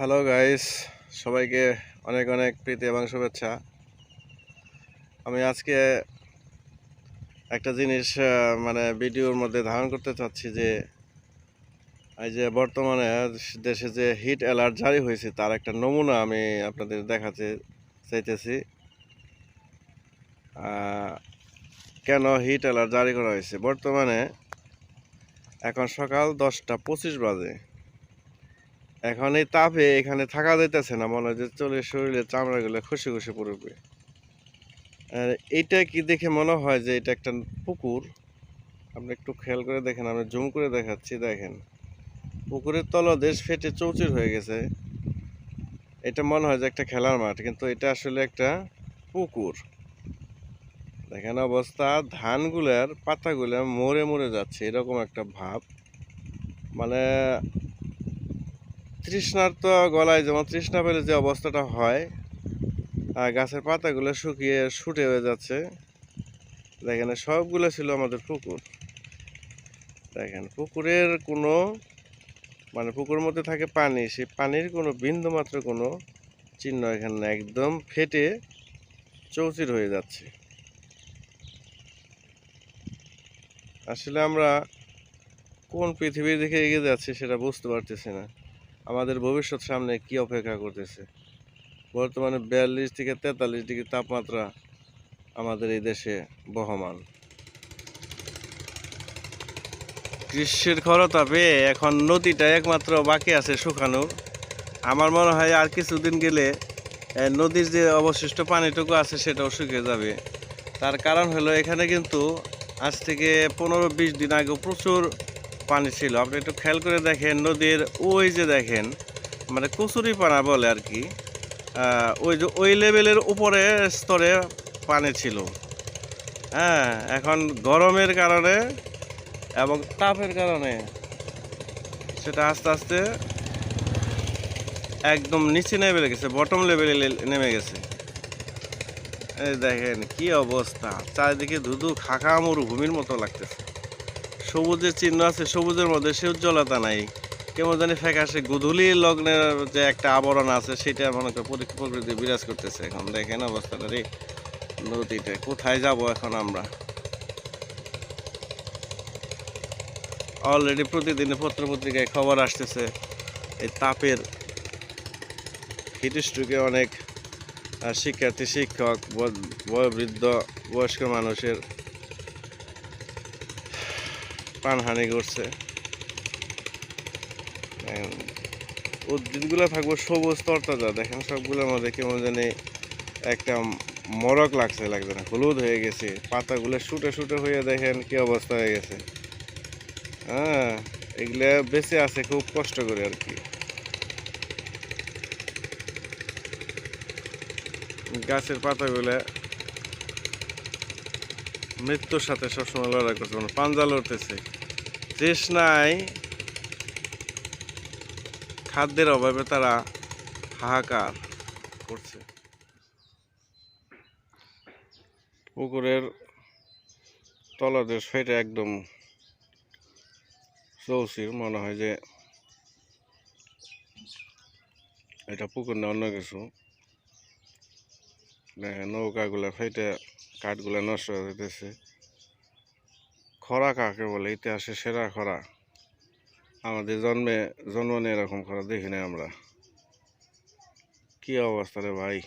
Hello guys সবাইকে অনেক অনেক প্রীতি এবং শুভেচ্ছা। আমি আজকে একটা জিনিস মানে ভিডিওর মধ্যে ধারণ করতে চাচ্ছি যে, এই যে বর্তমানে দেশে যে হিট অ্যালার্ট জারি হয়েছে, তার একটা নমুনা আমি আপনাদের দেখাতে চাইতেছি। কেন হিট অ্যালার্ট জারি করা হয়েছে? বর্তমানে এখন সকাল দশটা পঁচিশ বাজে। এখন এই তাপে এখানে থাকা যাইতেছে না, মনে হয় যে চলে শরীরে চামড়াগুলো খুশি খুশি পড়বে। আর এইটা কি দেখে মনে হয় যে এটা একটা পুকুর? আপনি একটু খেয়াল করে দেখেন, আমি জুম করে দেখাচ্ছি, দেখেন। পুকুরের তলদেশ ফেটে চৌচির হয়ে গেছে। এটা মনে হয় যে একটা খেলার মাঠ, কিন্তু এটা আসলে একটা পুকুর। দেখেন অবস্থা, ধানগুলার পাতাগুলো মরে মরে যাচ্ছে, এরকম একটা ভাব। মানে তৃষ্ণার তো গলায় যেমন তৃষ্ণা পেলে যে অবস্থাটা হয় গাছের পাতাগুলো শুকিয়ে শুটে হয়ে যাচ্ছে। দেখেন সবগুলো ছিল আমাদের পুকুর। দেখেন, পুকুরের কোনো মানে পুকুরের মধ্যে থাকে পানি, সেই পানির কোনো বিন্দু মাত্র কোনো চিহ্ন এখানে একদম ফেটে চৌচির হয়ে যাচ্ছে। আসলে আমরা কোন পৃথিবীর দিকে এগিয়ে যাচ্ছি সেটা বুঝতে পারতেছি না। আমাদের ভবিষ্যৎ সামনে কি অপেক্ষা করতেছে? বর্তমানে বিয়াল্লিশ থেকে তেতাল্লিশ ডিগ্রি তাপমাত্রা আমাদের এই দেশে বহমান। গ্রীষ্মের খরতাপে এখন নদীটা একমাত্র বাকি আছে শুকানোর আমার মনে হয় আর কিছুদিন গেলে নদীর যে অবশিষ্ট পানিটুকু আছে সেটাও শুকিয়ে যাবে। তার কারণ হলো এখানে কিন্তু আজ থেকে পনেরো বিশ দিন আগে প্রচুর পানি ছিল। আপনি একটু খেয়াল করে দেখেন, নদীর ওই যে দেখেন মানে কচুরি পানা বলে আর কি ওই যে ওই লেভেলের উপরে স্তরে পানি ছিল। হ্যাঁ এখন গরমের কারণে এবং তাপের কারণে সেটা আস্তে আস্তে একদম নিচে নেমে গেছে বটম লেভেলে নেমে গেছে। এই দেখেন কি অবস্থা, চারিদিকে ধুধু খাখা মরুভূমির মতো লাগতেছে। সবুজের চিহ্ন আছে, সবুজের মধ্যে সে উজ্জ্বলতা নাই। কেমন জানি ফ্যাকাশে গুধুলি লগ্নের যে একটা আবরণ আছে, সেটা মনে করে প্রকৃতি প্রকৃতি বিরাজ করতেছে। এখন দেখেন অবস্থাটা রে, নদীতে কোথায় যাব এখন আমরা? অলরেডি প্রতিদিন পত্র পত্রিকায় খবর আসতেছে, এই তাপের হিটস্ট্রোকে অনেক শিক্ষার্থী, শিক্ষক বয়োবৃদ্ধ, বয়স্ক মানুষের প্রাণহানি করছে। উদ্ভিদগুলো থাকব সবুজ তরতাজা। দেখেন সবগুলোর মধ্যে কেমন জানি একটা মরক লাগছে লাগছে না, হলুদ হয়ে গেছে। পাতাগুলো শুটে শুটে হয়ে দেখেন কি অবস্থা হয়ে গেছে। হ্যাঁ এগুলা বেঁচে আছে, খুব কষ্ট করে আর কি। গাছের পাতাগুলো মৃত্যুর সাথে সবসময় লড়াই করছে মানে পাঞ্জা লড়তেছে। তৃষ্ণায় খাদ্যের অভাবে তারা হাহাকার করছে। পুকুরের তলদেশ ফেটে একদম চৌচির, মনে হয় যে এটা পুকুর না, অন্য কিছু। নৌকাগুলা ফেটে কাঠগুলা নষ্ট হয়ে যেতেছে খরা কাকে বলে? ইতিহাসে সেরা খরা। আমাদের জন্মে, জন্ম নিয়ে এরকম খরা দেখি না আমরা। কি অবস্থা রে ভাই?